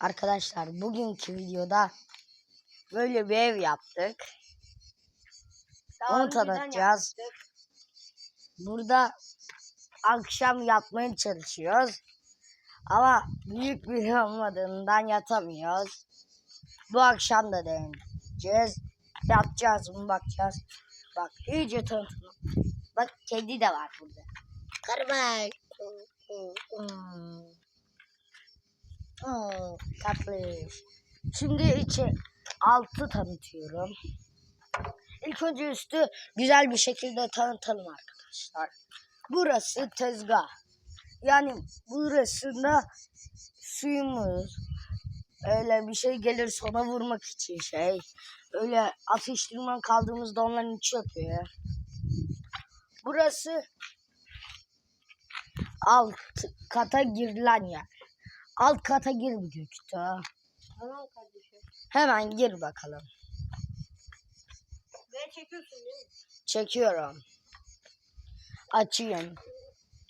Arkadaşlar bugünkü videoda böyle bir ev yaptık. Onu önceden tanıtacağız. Burada akşam yatmaya çalışıyoruz. Ama büyük bir ev olmadığından yatamıyoruz. Bu akşam da deneyeceğiz. Yatacağız mı bakacağız. Bak iyice tanıtım. Bak kedi de var burada. Karabay. Hmm. Tatlı. Şimdi içi altı tanıtıyorum. İlk önce üstü güzel bir şekilde tanıtalım arkadaşlar. Burası tezgah. Yani burasında suyumuz öyle bir şey gelirse ona vurmak için şey. Öyle atıştırma kaldığımızda onların içi yapıyor. Burası alt kata girilen yer. Alt kata gir bir Göktuğ. Tamam kardeşim. Hemen gir bakalım. Ve çekiyorsun değil mi? Çekiyorum. Açayım.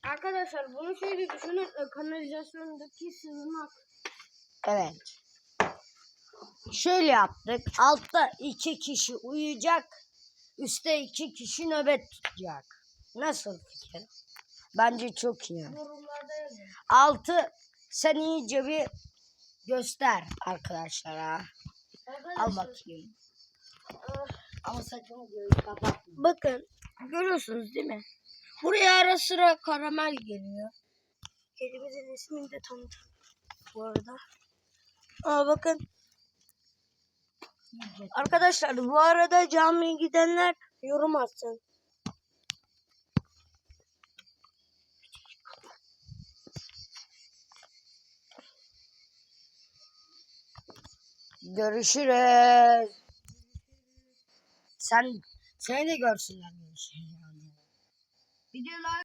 Arkadaşlar bunu şöyle düşünün. e, Kanalizasyondaki sığınak. Evet. Şöyle yaptık. Altta iki kişi uyuyacak. Üstte iki kişi nöbet tutacak. Nasıl fikir? Bence çok iyi. Yorumlarda yazın. Altı sen iyice bir göster arkadaşlara. Al Arkadaşlar, bakayım. ah, Ama gözü kapatma. Bakın görüyorsunuz değil mi? Buraya ara sıra karamel geliyor. Kedimizin ismini de tanıtalım bu arada. Aa bakın. Arkadaşlar bu arada camiye gidenler yorum atsın. Görüşürüz. Sen seni de görsünler. Videolar